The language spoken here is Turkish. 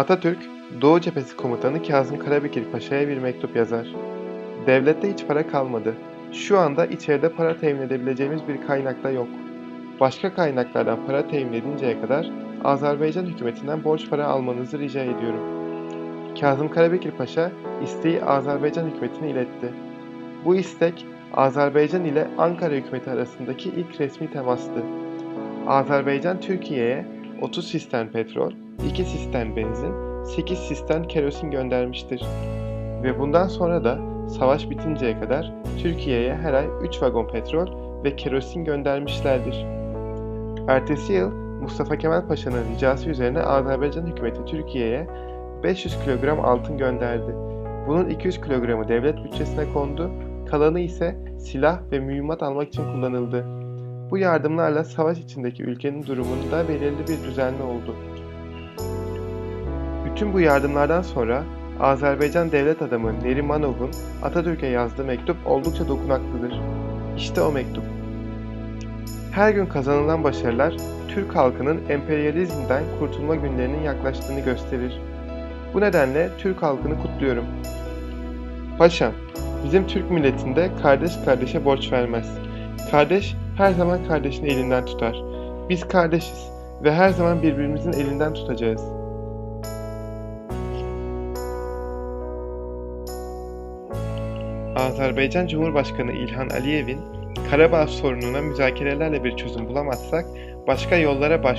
Atatürk, Doğu Cephesi Komutanı Kazım Karabekir Paşa'ya bir mektup yazar. Devlette hiç para kalmadı. Şu anda içeride para temin edebileceğimiz bir kaynak da yok. Başka kaynaklardan para temin edinceye kadar Azerbaycan hükümetinden borç para almanızı rica ediyorum. Kazım Karabekir Paşa isteği Azerbaycan hükümetine iletti. Bu istek Azerbaycan ile Ankara hükümeti arasındaki ilk resmi temastı. Azerbaycan Türkiye'ye 30 sistem petrol, 2 sistem benzin, 8 sistem kerosin göndermiştir. Ve bundan sonra da savaş bitinceye kadar Türkiye'ye her ay 3 vagon petrol ve kerosin göndermişlerdir. Ertesi yıl Mustafa Kemal Paşa'nın ricası üzerine Azerbaycan hükümeti Türkiye'ye 500 kilogram altın gönderdi. Bunun 200 kilogramı devlet bütçesine kondu, kalanı ise silah ve mühimmat almak için kullanıldı. Bu yardımlarla savaş içindeki ülkenin durumunda belirli bir düzenli oldu. Bütün bu yardımlardan sonra Azerbaycan devlet adamı Nerimanov'un Atatürk'e yazdığı mektup oldukça dokunaklıdır. İşte o mektup. Her gün kazanılan başarılar Türk halkının emperyalizmden kurtulma günlerinin yaklaştığını gösterir. Bu nedenle Türk halkını kutluyorum. Paşam, bizim Türk milletinde kardeş kardeşe borç vermez. Kardeş her zaman kardeşini elinden tutar. Biz kardeşiz ve her zaman birbirimizin elinden tutacağız. Azerbaycan Cumhurbaşkanı İlhan Aliyev'in Karabağ sorununa müzakerelerle bir çözüm bulamazsak başka yollara baş